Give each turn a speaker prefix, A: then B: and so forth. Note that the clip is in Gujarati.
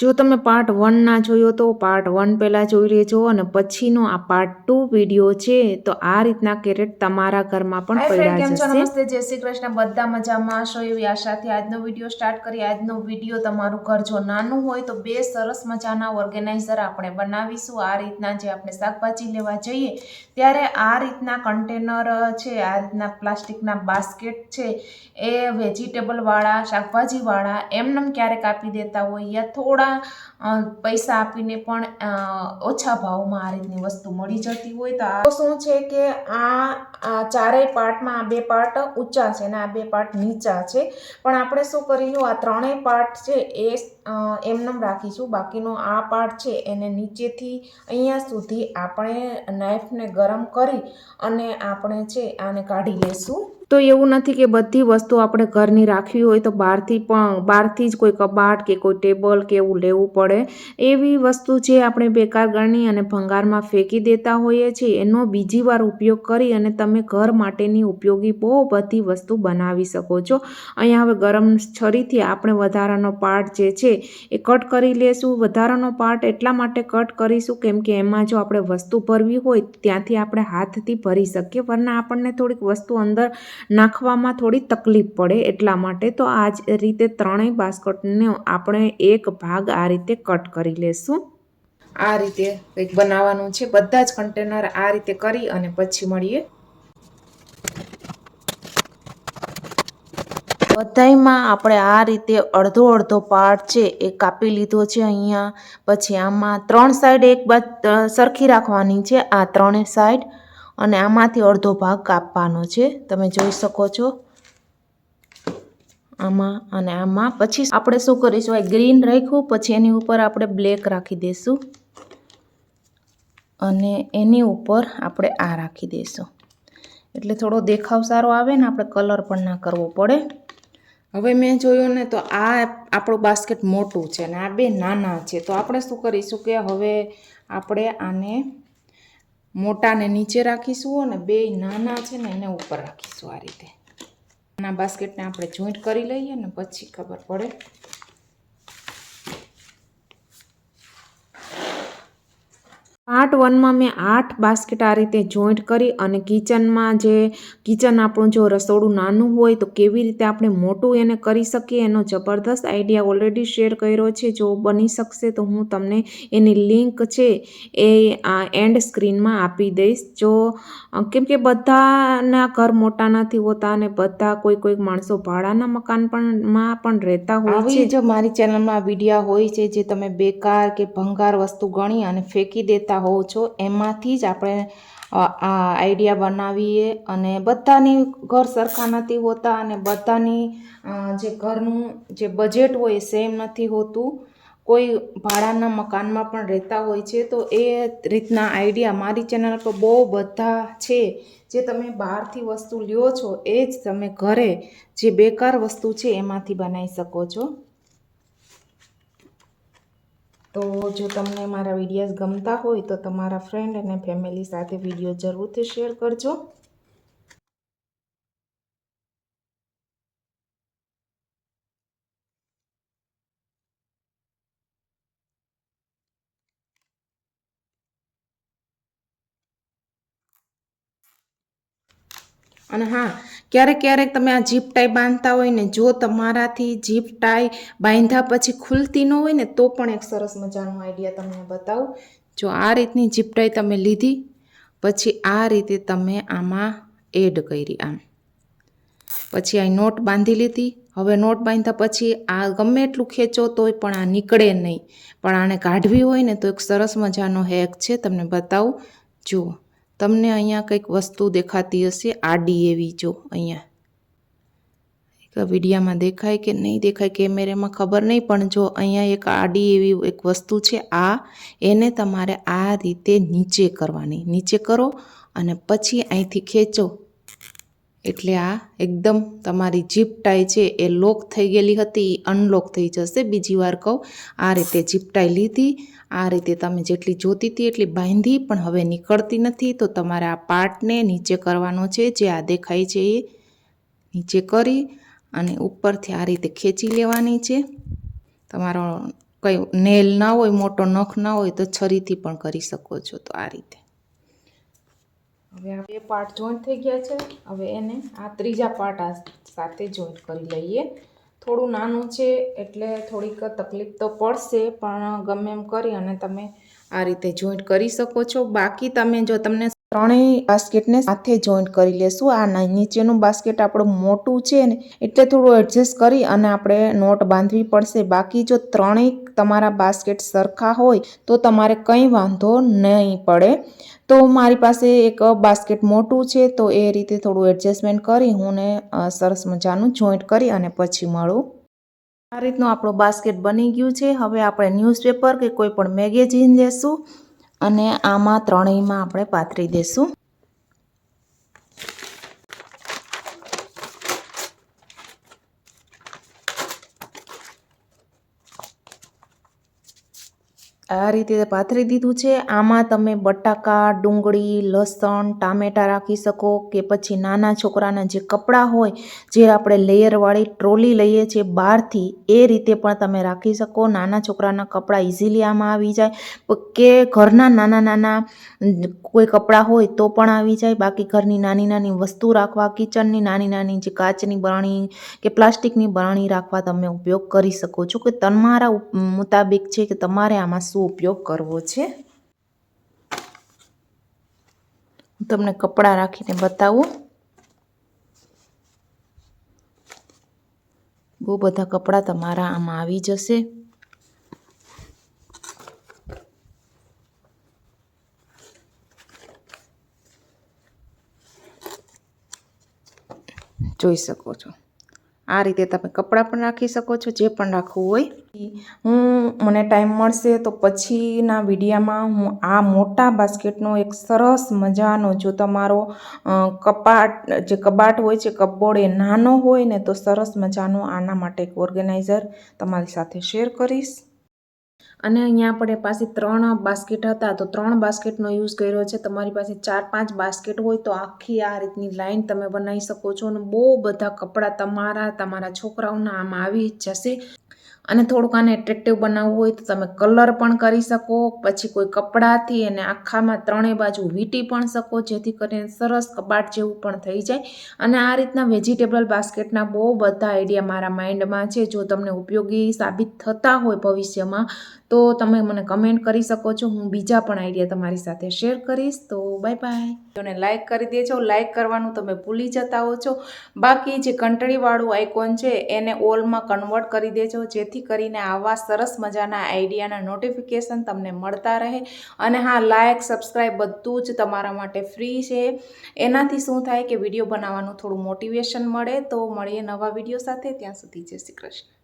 A: જો તમે પાર્ટ વન ના જોયો તો પાર્ટ વન પહેલાં જોઈ લેજો અને પછીનો આ પાર્ટ ટુ વીડિયો છે તો આ રીતના કેરેટ તમારા ઘરમાં પણ પડ્યા જશે.
B: નમસ્તે જય શ્રી કૃષ્ણ. બધા મજામાં હશો એવી આશાથી આજનો વીડિયો સ્ટાર્ટ કરીએ. આજનો વીડિયો તમારું ઘર જો નાનું હોય તો બે સરસ મજાના ઓર્ગેનાઇઝર આપણે બનાવીશું. આ રીતના જે આપણે શાકભાજી લેવા જઈએ ત્યારે આ રીતના કન્ટેનર છે આ રીતના પ્લાસ્ટિકના બાસ્કેટ છે એ વેજીટેબલવાળા શાકભાજીવાળા એમનેમ ક્યારેક આપી દેતા હોય યા થોડા પૈસા આપીને પણ ઓછા ભાવમાં આ રીતની વસ્તુ મળી જતી હોય તો આ શું છે કે આ આ ચારેય પાર્ટમાં આ બે પાર્ટ ઊંચા છે અને આ બે પાર્ટ નીચા છે. પણ આપણે શું કરીશું? આ ત્રણેય પાર્ટ છે એ એમનેમ રાખીશું. બાકીનો આ પાર્ટ છે એને નીચેથી અહીંયા સુધી આપણે નાઈફને ગરમ કરી અને આપણે છે આને કાઢી લેશું.
A: તો એવું નથી કે બધી વસ્તુ આપણે ઘરની રાખવી હોય તો બહારથી પણ, બહારથી જ કોઈ કબાટ કે કોઈ ટેબલ કે એવું લેવું પડે. એવી વસ્તુ જે આપણે બેકાર ગણી અને ભંગારમાં ફેંકી દેતા હોઈએ છીએ, એનો બીજી વાર ઉપયોગ કરી અને તમે ઘર માટેની ઉપયોગી બહુ બધી વસ્તુ બનાવી શકો છો. અહીંયા હવે ગરમ છરીથી આપણે વધારાનો પાર્ટ જે છે એ કટ કરી લેશું. વધારાનો પાર્ટ એટલા માટે કટ કરીશું કેમ કે એમાં જો આપણે વસ્તુ ભરવી હોય, ત્યાંથી આપણે હાથથી ભરી શકીએ. વરના આપણને થોડીક વસ્તુ અંદર નાખવામાં થોડી તકલીફ પડે એટલા માટે તો આ જ રીતે ત્રણેય બાસ્કટને આપણે એક ભાગ આ રીતે કટ કરી લેશું.
B: આ રીતે કંઈક બનાવવાનું છે. બધા જ કન્ટેનર આ રીતે કરી અને પછી મળીએ.
A: બધાયમાં આપણે આ રીતે અડધો અડધો પાર્ટ છે એ કાપી લીધો છે અહીંયા. પછી આમાં ત્રણ સાઈડ એક બાદ સરખી રાખવાની છે. આ ત્રણે સાઈડ અને આમાંથી અડધો ભાગ કાપવાનો છે. તમે જોઈ શકો છો. આમાં અને આમાં. પછી આપણે શું કરીશું? આ ગ્રીન રાખ્યું, પછી એની ઉપર આપણે બ્લેક રાખી દઈશું. અને એની ઉપર આપણે આ રાખી દઈશું. એટલે થોડો દેખાવ સારો આવે ને, આપણે કલર પણ ના કરવો પડે.
B: હવે મેં જોયું ને, તો આ આપણું બાસ્કેટ મોટું છે અને આ બે નાના છે. તો આપણે શું કરીશું કે હવે આપણે આને મોટાને નીચે રાખીશું અને બે નાના છે ને એને ઉપર રાખીશું આ રીતે. નાના બાસ્કેટને આપણે જોઈન્ટ કરી લઈએ ને પછી ખબર પડે.
A: પાર્ટ વનમાં મેં આઠ બાસ્કેટ આ રીતે જોઈન્ટ કરી અને કિચનમાં જે કિચન આપણું જો રસોડું નાનું હોય તો કેવી રીતે આપણે મોટું એને કરી શકીએ એનો જબરદસ્ત આઈડિયા ઓલરેડી શેર કર્યો છે. જો બની શકશે તો હું તમને એની લિંક છે એ એન્ડ સ્ક્રીનમાં આપી દઈશ. જો કેમ કે બધાના ઘર મોટા નથી હોતા અને બધા કોઈ કોઈ માણસો ભાડાના મકાન પણ માં પણ રહેતા હોય છે.
B: જો મારી ચેનલમાં વિડીયા હોય છે જે તમે બેકાર કે ભંગાર વસ્તુ ગણી અને ફેંકી દેતા હોવ છો, એમાંથી જ આપણે આ આઈડિયા બનાવીએ અને બધાની ઘર સરખા નથી હોતા અને બધાની જે ઘરનું જે બજેટ હોય સેમ નથી હોતું. કોઈ ભાડાના મકાનમાં પણ રહેતા હોય છે, તો એ રીતના આઈડિયા મારી ચેનલ પર બહુ બધા છે. જે તમે બહારથી વસ્તુ લ્યો છો, એ જ તમે ઘરે જે બેકાર વસ્તુ છે, એમાંથી બનાવી શકો છો. તો જો તમને મારા વિડીયોઝ ગમતા હોય તો તમારા ફ્રેન્ડ અને ફેમિલી સાથે વીડિયો જરૂરથી શેર કરજો. અને હા, ક્યારેક ક્યારેક તમે આ જીપ ટાઈ બાંધતા હોય ને, જો તમારાથી જીપ ટાઈ બાંધ્યા પછી ખુલતી ન હોય ને, તો પણ એક સરસ મજાનો આઈડિયા તમને બતાવું. જો આ રીતની જીપ ટાઈ તમે લીધી, પછી આ રીતે તમે આમાં એડ કરી આમ. પછી આ નોટ બાંધી લીધી. હવે નોટ બાંધતા પછી આ ગમે એટલું ખેંચો તોય પણ આ નીકળે નહીં. પણ આને કાઢવી હોય ને, તો એક સરસ મજાનો હેક છે, તમને બતાવું. જુઓ. તમને અહીંયા કંઈક વસ્તુ દેખાતી હશે, આડી એવી જો, અહીંયા. વિડીયામાં દેખાય કે નહીં દેખાય, કેમેરામાં ખબર નહીં, પણ જો અહીંયા એક આડી એવી એક વસ્તુ છે, આ એને તમારે આ રીતે નીચે કરવાની. નીચે કરો અને પછી અહીંથી ખેંચો. એટલે આ એકદમ તમારી જીપટાઈ છે, એ લોક થઈ ગયેલી હતી એ અનલોક થઈ જશે. બીજી વાર કહું, આ રીતે જીપટાઈ લીધી, આ રીતે તમે જેટલી જોતી હતી એટલી બાંધી, પણ હવે નીકળતી નથી. તો તમારે આ પાર્ટને નીચે કરવાનો છે, જે આ દેખાય છે એ નીચે કરી અને ઉપરથી આ રીતે ખેંચી લેવાની છે. તમારો
A: કંઈ નેલ ના હોય, મોટો નખ ના હોય તો છરીથી પણ કરી શકો છો. તો આ રીતે.
B: હવે આ બે પાર્ટ જોઈન્ટ થઈ ગયા છે. હવે એને આ ત્રીજા પાર્ટ આ સાથે જોઈન્ટ કરી લઈએ. થોડું નાનું છે એટલે થોડીક તકલીફ તો પડશે, પણ ગમે એમ કરી અને તમે આ રીતે જોઈન્ટ કરી શકો છો. બાકી તમે જો તમને ત્રણેય બાસ્કેટને સાથે જોઈન્ટ કરી લેશું. આ નીચેનું બાસ્કેટ આપણું મોટું છે ને, એટલે થોડું એડજસ્ટ કરી અને આપણે નોટ બાંધવી પડશે. બાકી જો ત્રણેય તમારા બાસ્કેટ સરખા હોય, તો તમારે કંઈ વાંધો નહીં પડે. તો મારી પાસે એક બાસ્કેટ મોટું છે, તો એ રીતે થોડું એડજસ્ટમેન્ટ કરી હું ને સરસ મજાનું જોઈન્ટ કરી અને પછી મળું. આ રીતનું આપણું બાસ્કેટ બની ગયું છે. હવે આપણે ન્યૂઝપેપર કે કોઈ પણ મેગેઝિન લેશું. અને આમાં ત્રણેયમાં આપણે પાથરી દેશું. આ રીતે પાથરી દીધું છે. આમાં તમે બટાકા, ડુંગળી, લસણ, ટામેટાં રાખી શકો કે પછી નાના છોકરાના જે કપડાં હોય, જે આપણે લેયરવાળી ટ્રોલી લઈએ છીએ, બહારથી એ રીતે પણ તમે રાખી શકો. નાના છોકરાના કપડાં ઇઝીલી આમાં આવી જાય. કે ઘરના નાના નાના કોઈ કપડાં હોય તો પણ આવી જાય. બાકી ઘરની નાની નાની વસ્તુ રાખવા, કિચનની નાની નાની જે કાચની બરણી કે પ્લાસ્ટિકની બરણી રાખવા તમે ઉપયોગ કરી શકો છો. કે તમારા મુતાબિક છે કે તમારે આમાં શું ઉપયોગ કરવો છે. હું તમને કપડાં રાખીને બતાવું. બહુ બધા કપડાં તમારા આમાં આવી જશે. જોઈ શકો છો. આ રીતે તમે કપડાં પણ રાખી શકો છો, જે પણ રાખવું હોય. હું, મને ટાઈમ મળશે તો પછીના વિડીયામાં હું આ મોટા બાસ્કેટનો એક સરસ મજાનો, જો તમારો કપાટ, જે કબાટ હોય છે, કપબોર્ડ એ નાનો હોય ને તો સરસ મજાનો આના માટે એક ઓર્ગેનાઇઝર તમારી સાથે શેર કરીશ. અને અહીંયા આપણે પાસે ત્રણ બાસ્કેટ હતા. તો ત્રણ બાસ્કેટનો યુઝ કર્યો છે. તમારી પાસે ચાર પાંચ બાસ્કેટ હોય તો આખી આ રીતની લાઈન તમે બનાવી શકો છો. અને બહુ બધા કપડાં તમારા તમારા છોકરાઓના આમાં આવી જશે. અને થોડુંક આને એટ્રેક્ટિવ બનાવવું હોય તો તમે કલર પણ કરી શકો, પછી કોઈ કપડાથી એને આખામાં ત્રણેય બાજુ વીંટી પણ શકો, જેથી કરીને સરસ કબાટ જેવું પણ થઈ જાય. અને આ રીતના વેજીટેબલ બાસ્કેટના બહુ બધા આઈડિયા મારા માઇન્ડમાં છે. જો તમને ઉપયોગી સાબિત થતા હોય ભવિષ્યમાં, તો તમે મને કમેન્ટ કરી શકો છો. હું બીજા પણ આઈડિયા તમારી સાથે શેર કરીશ. તો બાય બાય અને લાઈક કરી દેજો. લાઈક કરવાનું તમે ભૂલી જતા હો છો. બાકી જે કંટળીવાળું આઇકોન છે, એને ઓલમાં કન્વર્ટ કરી દેજો, જેથી કરીને આવા સરસ મજાના આઈડિયાના નોટિફિકેશન તમને મળતા રહે. અને હા લાઇક સબસ્ક્રાઈબ બધું જ તમારા માટે ફ્રી છે. એનાથી શું થાય કે વીડિયો બનાવવાનું થોડું મોટિવેશન મળે. તો મળીએ નવા વીડિયો સાથે. ત્યાં સુધી જય શ્રી કૃષ્ણ.